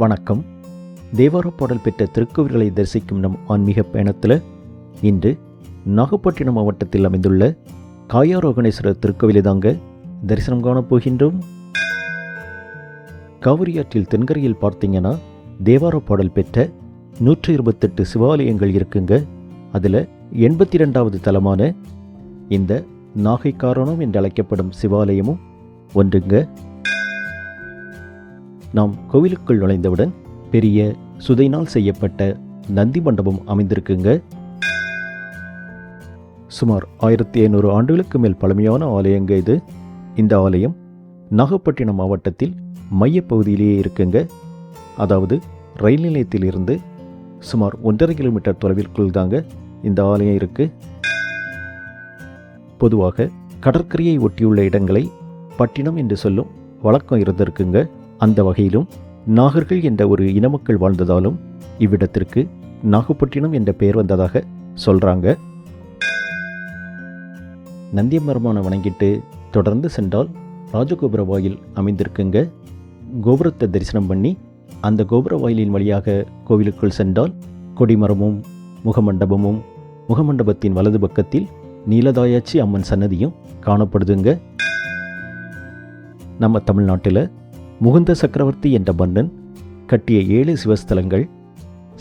வணக்கம். தேவார பாடல் பெற்ற திருக்கோவில்களை தரிசிக்கும் நம் ஆன்மீக பயணத்தில் இன்று நாகப்பட்டினம் மாவட்டத்தில் அமைந்துள்ள காயாரோகணேஸ்வரர் திருக்கோவிலை தாங்க தரிசனம் காணப் போகின்றோம். ஆற்றில் தென்கரையில் பார்த்தீங்கன்னா தேவார பாடல் பெற்ற நூற்றி இருபத்தெட்டு சிவாலயங்கள் இருக்குங்க. அதில் எண்பத்தி ரெண்டாவது தலமான இந்த நாகை காரணம் என்று அழைக்கப்படும் சிவாலயமும் ஒன்றுங்க. நாம் கோவிலுக்குள் நுழைந்தவுடன் பெரிய சுதைனால் செய்யப்பட்ட நந்தி மண்டபம் அமைந்திருக்குங்க. சுமார் ஆயிரத்தி ஐநூறு ஆண்டுகளுக்கு மேல் பழமையான ஆலயங்க இது. இந்த ஆலயம் நாகப்பட்டினம் மாவட்டத்தில் மையப்பகுதியிலேயே இருக்குங்க. அதாவது ரயில் நிலையத்திலிருந்து சுமார் ஒன்றரை கிலோமீட்டர் தொலைவிற்குள் தாங்க இந்த ஆலயம் இருக்கு. பொதுவாக கடற்கரையை ஒட்டியுள்ள இடங்களை பட்டினம் என்று சொல்லும் வழக்கம் இருந்திருக்குங்க. அந்த வகையிலும் நாகர்கள் என்ற ஒரு இனமக்கள் வாழ்ந்ததாலும் இவ்விடத்திற்கு நாகப்பட்டினம் என்ற பெயர் வந்ததாக சொல்கிறாங்க நந்தியமரமான வணங்கிட்டு தொடர்ந்து சென்றால் ராஜகோபுர வாயில் அமைந்திருக்குங்க. கோபுரத்தை தரிசனம் பண்ணி அந்த கோபுர வாயிலின் வழியாக கோவிலுக்குள் சென்றால் கொடிமரமும் முகமண்டபமும் முகமண்டபத்தின் வலது பக்கத்தில் நீலதாயாச்சி அம்மன் சன்னதியும் காணப்படுதுங்க. நம்ம தமிழ்நாட்டில் முகுந்த சக்கரவர்த்தி என்ற மன்னன் கட்டிய ஏழு சிவஸ்தலங்கள்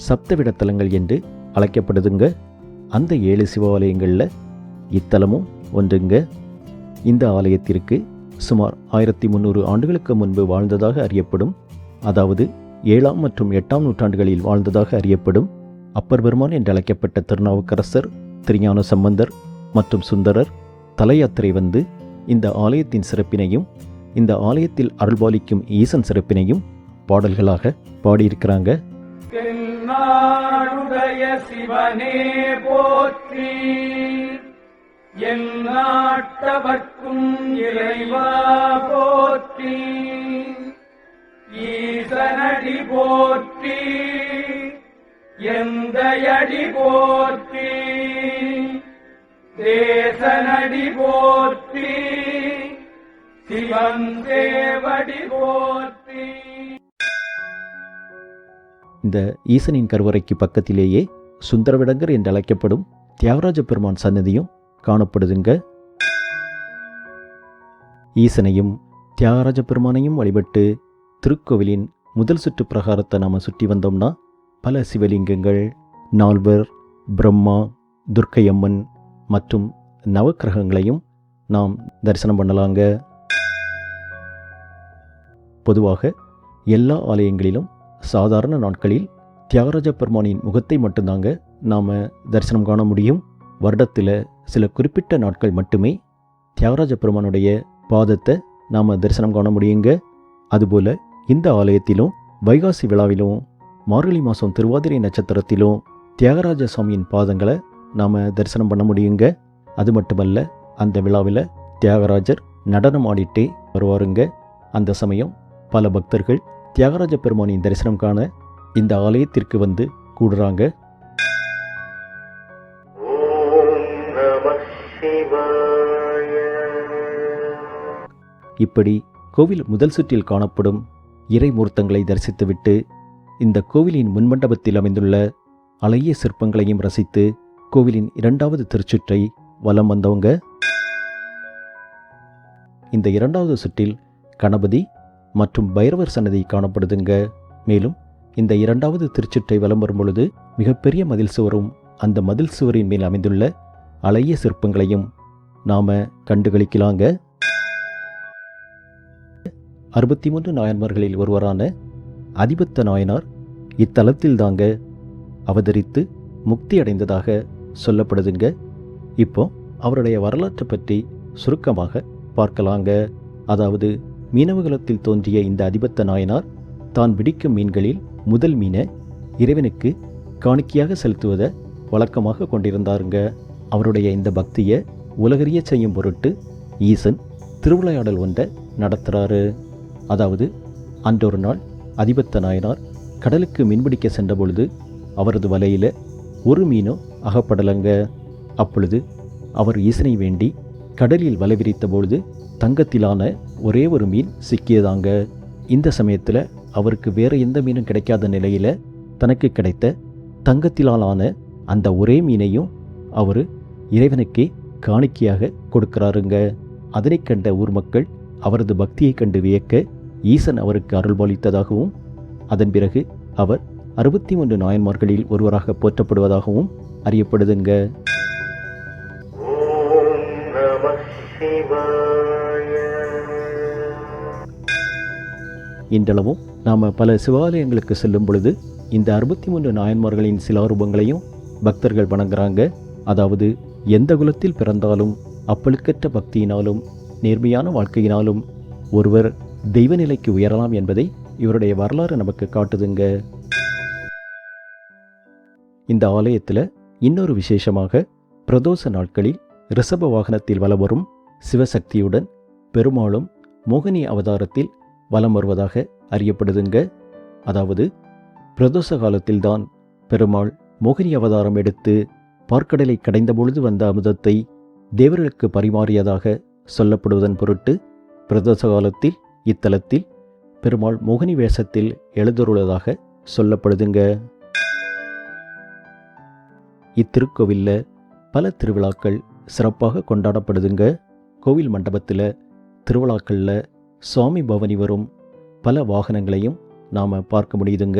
சப்தவிடத்தலங்கள் என்று அழைக்கப்படுதுங்க. அந்த ஏழு சிவாலயங்களில் இத்தலமும் ஒன்றுங்க. இந்த ஆலயத்திற்கு சுமார் ஆயிரத்தி முந்நூறு ஆண்டுகளுக்கு முன்பு வாழ்ந்ததாக அறியப்படும் அதாவது ஏழாம் மற்றும் எட்டாம் நூற்றாண்டுகளில் வாழ்ந்ததாக அறியப்படும் அப்பர் பெருமான் என்று அழைக்கப்பட்ட திருநாவுக்கரசர் திருஞான சம்பந்தர் மற்றும் சுந்தரர் தலையாத்திரை வந்து இந்த ஆலயத்தின் சிறப்பினையும் இந்த ஆலயத்தில் அருள்பாலிக்கும் ஈசன் சிறப்பினையும் பாடல்களாக பாடியிருக்கிறாங்க. தென்னாடுடைய சிவனே போற்றி. என் நாட்டவர்க்கும் இறைவா போற்றி. ஈசனடி போற்றி. எந்தையடி போற்றி. தேசனடி போற்றி சிவன் போற்றி. இந்த ஈசனின் கருவறைக்கு பக்கத்திலேயே சுந்தரவிடங்கர் என்று அழைக்கப்படும் தியாகராஜ பெருமான் சன்னதியும் காணப்படுதுங்க. ஈசனையும் தியாகராஜ பெருமானையும் வழிபட்டு திருக்கோவிலின் முதல் சுற்று பிரகாரத்தை நாம் சுற்றி வந்தோம்னா பல சிவலிங்கங்கள் நால்வர் பிரம்மா துர்க்கையம்மன் மற்றும் நவக்கிரகங்களையும் நாம் தரிசனம் பண்ணலாங்க. பொதுவாக எல்லா ஆலயங்களிலும் சாதாரண நாட்களில் தியாகராஜ பெருமானின் முகத்தை மட்டும்தாங்க நாம் தரிசனம் காண முடியும். வருடத்தில் சில குறிப்பிட்ட நாட்கள் மட்டுமே தியாகராஜ பெருமானுடைய பாதத்தை நாம் தரிசனம் காண முடியுங்க. அதுபோல் இந்த ஆலயத்திலும் வைகாசி விழாவிலும் மார்கழி மாதம் திருவாதிரை நட்சத்திரத்திலும் தியாகராஜ சுவாமியின் பாதங்களை நாம் தரிசனம் பண்ண முடியுங்க. அது மட்டுமல்ல அந்த விழாவில் தியாகராஜர் நடனம் ஆடிட்டே வருவாருங்க. அந்த சமயம் பல பக்தர்கள் தியாகராஜ பெருமானின் தரிசனம் காண இந்த ஆலயத்திற்கு வந்து கூடுறாங்க. இப்படி கோவில் முதல் சுற்றில் காணப்படும் இறைமூர்த்தங்களை தரிசித்துவிட்டு இந்த கோவிலின் முன்மண்டபத்தில் அமைந்துள்ள அழகிய சிற்பங்களையும் ரசித்து கோவிலின் இரண்டாவது திருச்சுற்றை வலம் வந்தவங்க. இந்த இரண்டாவது சுற்றில் கணபதி மற்றும் பைரவர் சன்னதி காணப்படுதுங்க. மேலும் இந்த இரண்டாவது திருச்சிற்றை வலம் வரும் பொழுது மிகப்பெரிய மதில் சுவரும் அந்த மதில் சுவரின் மேல் அமைந்துள்ள அழகிய சிற்பங்களையும் நாம கண்டுகளிக்கலாங்க. அறுபத்தி மூன்று நாயன்மார்களில் ஒருவரான அதிபத்த நாயனார் இத்தலத்தில் தாங்க அவதரித்து முக்தி அடைந்ததாக சொல்லப்படுதுங்க. இப்போ அவருடைய வரலாற்றை பற்றி சுருக்கமாக பார்க்கலாங்க. அதாவது மீனவகுலத்தில் தோன்றிய இந்த அதிபத்த நாயனார் தான் பிடிக்கும் மீன்களில் முதல் மீனை இறைவனுக்கு காணிக்கையாக செலுத்துவதை வழக்கமாக கொண்டிருந்தாருங்க. அவருடைய இந்த பக்தியை உலகறிய செய்யும் பொருட்டு ஈசன் திருவிளையாடல் ஒன்றை நடத்துகிறாரு அதாவது அன்றொரு நாள் அதிபத்த நாயனார் கடலுக்கு மீன்பிடிக்க சென்றபொழுது அவரது வலையில் ஒரு மீனும் அகப்படலங்க. அப்பொழுது அவர் ஈசனை வேண்டி கடலில் வலை விரித்த பொழுது தங்கத்திலான ஒரே ஒரு மீன் சிக்கியதாங்க. இந்த சமயத்தில் அவருக்கு வேறு எந்த மீனும் கிடைக்காத நிலையில் தனக்கு கிடைத்த தங்கத்திலாலான அந்த ஒரே மீனையும் அவர் இறைவனுக்கே காணிக்கையாக கொடுக்கிறாருங்க. அதனைக் கண்ட ஊர் மக்கள் அவரது பக்தியை கண்டு வியக்க ஈசன் அவருக்கு அருள்பாலித்ததாகவும் அதன் பிறகு அவர் அறுபத்தி மூன்று நாயன்மார்களில் ஒருவராக போற்றப்படுவதாகவும் அறியப்படுதுங்க. ஓம் நம சிவாய இன்றளவும் நாம் பல சிவாலயங்களுக்கு செல்லும் பொழுது இந்த அறுபத்தி மூன்று நாயன்மார்களின் சிலாரூபங்களையும் பக்தர்கள் வணங்குறாங்க. அதாவது எந்த குலத்தில் பிறந்தாலும் அப்பழுக்கற்ற பக்தியினாலும் நேர்மையான வாழ்க்கையினாலும் ஒருவர் தெய்வ நிலைக்கு உயரலாம் என்பதை இவருடைய வரலாறு நமக்கு காட்டுதுங்க. இந்த ஆலயத்தில் இன்னொரு விசேஷமாக பிரதோஷ நாட்களில் ரிஷப வாகனத்தில் வலம் வரும் சிவசக்தியுடன் பெருமாளும் மோகினி அவதாரத்தில் வலம் வருவதாக அறியப்படுதுங்க. அதாவது பிரதோஷ காலத்தில்தான் பெருமாள் மோகினி அவதாரம் எடுத்து பார்க்கடலை கடைந்த பொழுது வந்த அமுதத்தை தேவர்களுக்கு பரிமாறியதாக சொல்லப்படுவதன் பொருட்டு பிரதோஷ காலத்தில் இத்தலத்தில் பெருமாள் மோகினி வேஷத்தில் எழுதருள்ளதாக சொல்லப்படுதுங்க. இத்திருக்கோவிலில் பல திருவிழாக்கள் சிறப்பாக கொண்டாடப்படுதுங்க. கோவில் மண்டபத்தில் திருவிழாக்களில் சுவாமி பவனி வரும் பல வாகனங்களையும் நாம் பார்க்க முடியுதுங்க.